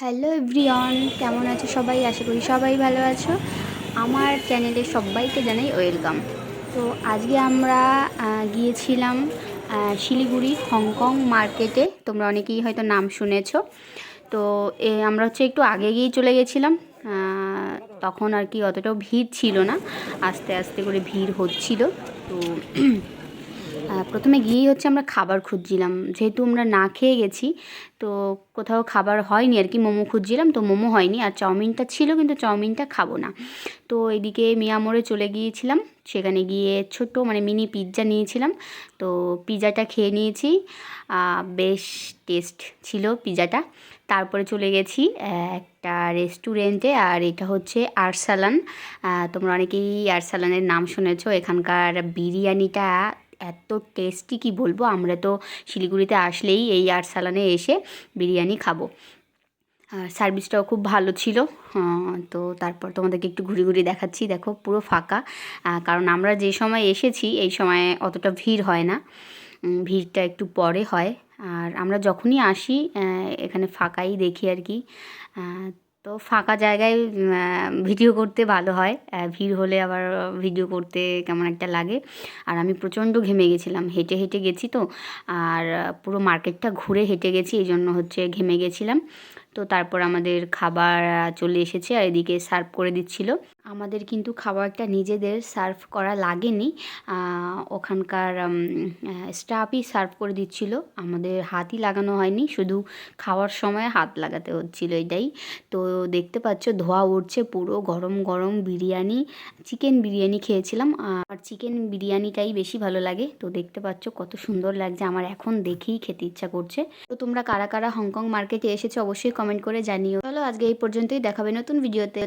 Hello everyone, কেমন আছো সবাই? আশা করি সবাই ভালো আছো। আমার চ্যানেলে সবাইকে জানাই ওয়েলকাম। তো আজকে আমরা গিয়েছিলাম শিলিগুড়ি, হংকং মার্কেটে। তোমরা অনেকেই হয়তো নাম শুনেছো। তো, এ, আমরা হচ্ছে একটু আগে গিয়েই চলে গেছিলাম। তখন আর কি অতটাও ভিড় ছিল না। আস্তে আস্তে করে ভিড় হচ্ছিল। তো প্রথমে গিয়েই হচ্ছে আমরা খাবার খুঁজছিলাম। যেহেতু আমরা না খেয়ে গেছি, তো কোথাও খাবার হয়নি আর কি, মোমো খুঁজছিলাম, তো মোমো হয়নি। আর চাউমিনটা ছিল, কিন্তু চাউমিনটা খাব না। তো এদিকে মিয়ামোড়ে চলে গিয়েছিলাম। সেখানে গিয়ে ছোট মানে মিনি পিৎজা নিয়েছিলাম। তো পিৎজাটা খেয়ে নিয়েছি। বেশ টেস্ট ছিল পিৎজাটা। তারপরে চলে গেছি একটা রেস্টুরেন্টে, আর এটা হচ্ছে আরসালান। তোমরা অনেকেই আরসালানের নাম শুনেছো। এখানকার বিরিয়ানিটা এত টেস্টি কি বলব? আমরা তো শিলিগুড়িতে আসলেই এই আরসালানে এসে বিরিয়ানি খাব। আর সার্ভিসটাও খুব ভালো ছিল। তো তারপর তোমাদেরকে একটু ঘুরে ঘুরে দেখাচ্ছি। দেখো, পুরো ফাঁকা। কারণ আমরা যে সময় এসেছি, এই সময় অতটা ভিড় হয় না। ভিড়টা একটু পরে হয়। আর আমরা যখনই আসি এখানে ফাঁকাই দেখি আর কি। তো ফাঁকা জায়গায় ভিডিও করতে ভালো হয়। ভিড় হলে আবার ভিডিও করতে কেমন একটা লাগে। আর আমি প্রচণ্ড ঘেমে গেছিলাম। হেঁটে হেঁটে গেছি তো। আর পুরো মার্কেটটা ঘুরে হেঁটে গেছি, এই জন্য হচ্ছে ঘেমে গেছিলাম। তো তারপর আমাদের খাবার চলে এসেছে আর এদিকে সার্ভ করে দিচ্ছিল। আমাদের কিন্তু খাবারটা নিজেদের সার্ভ করা লাগেনি। ওখানকার স্টাফই সার্ভ করে দিচ্ছিল। আমাদের হাতই লাগানো হয়নি, শুধু খাওয়ার সময় হাত লাগাতে হচ্ছিল এটাই। তো দেখতে পাচ্ছ, ধোয়া উঠছে পুরো, গরম গরম বিরিয়ানি চিকেন বিরিয়ানি খেয়েছিলাম। আর চিকেন বিরিয়ানিটাই বেশি ভালো লাগে। তো দেখতে পাচ্ছ, কত সুন্দর লাগছে, আমার এখন দেখেই খেতে ইচ্ছা করছে। তো তোমরা কারা কারা হংকং মার্কেটে এসেছ, অবশ্যই কমেন্ট করে জানিও। চলো আজকে এই পর্যন্তই, দেখাবে নতুন ভিডিওতে